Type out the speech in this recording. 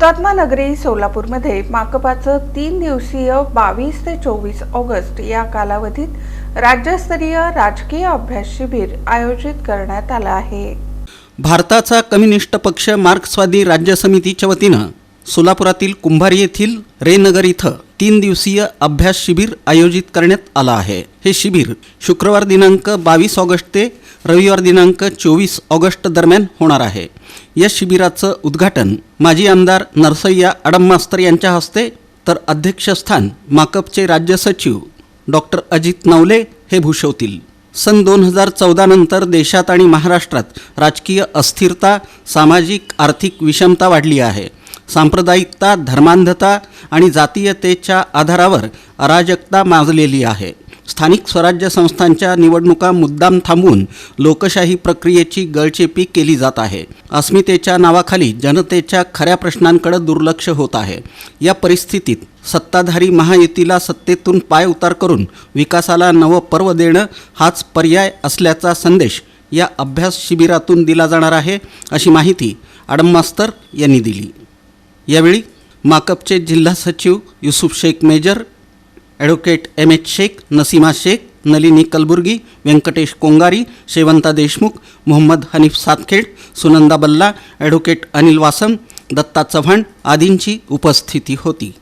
हुतात्मा नगरी सोलापूरमध्ये माकपाचं तीन दिवसीय बावीस ते चोवीस ऑगस्ट या कालावधीत राज्यस्तरीय राजकीय अभ्यास शिबिर आयोजित करण्यात आलं आहे. भारताचा कम्युनिस्ट पक्ष मार्क्सवादी राज्य समितीच्या वतीनं सोलापुरातील कुंभारी येथील रेनगर इथं तीन दिवसीय अभ्यास शिबिर आयोजित करण्यात आलं आहे. हे शिबिर शुक्रवार दिनांक बावीस ऑगस्ट ते रविवार दिनांक चोवीस ऑगस्ट दरम्यान होणार आहे. या शिबिराचं उद्घाटन माजी आमदार नरसय्या अडममास्तर यांच्या हस्ते तर अध्यक्षस्थान माकपचे राज्य सचिव डॉक्टर अजित नवले हे भूषवतील. सन दोन हजार चौदा नंतर देशात आणि महाराष्ट्रात राजकीय अस्थिरता सामाजिक आर्थिक विषमता वाढली आहे. सांप्रदायिकता धर्मांधता आणि जातीयतेच्या आधारावर अराजकता माजलेली आहे. स्थानिक स्वराज्य संस्थांच्या निवडणुका मुद्दाम थांबवून लोकशाही प्रक्रियेची गळचेपी केली जात आहे. अस्मितेच्या नावाखाली जनतेच्या खऱ्या प्रश्नांकडे दुर्लक्ष होत आहे. या परिस्थितीत सत्ताधारी महायुतीला सत्तेतून पाय उतार करून विकासाला नवं पर्व देणं हाच पर्याय असल्याचा संदेश या अभ्यास शिबिरातून दिला जाणार आहे अशी माहिती आडम मास्तर यांनी दिली. यावेळी माकपचे जिल्हा सचिव Yusuf Shaikh major advocate M H Shaikh Nasima Shaikh Nalini Kalburgi Venkatesh Kongari Shevanta Deshmukh Mohammad Hanif Satkhed Sunanda Balla advocate Anil Wasam Datta Chavan आदींची उपस्थिती होती.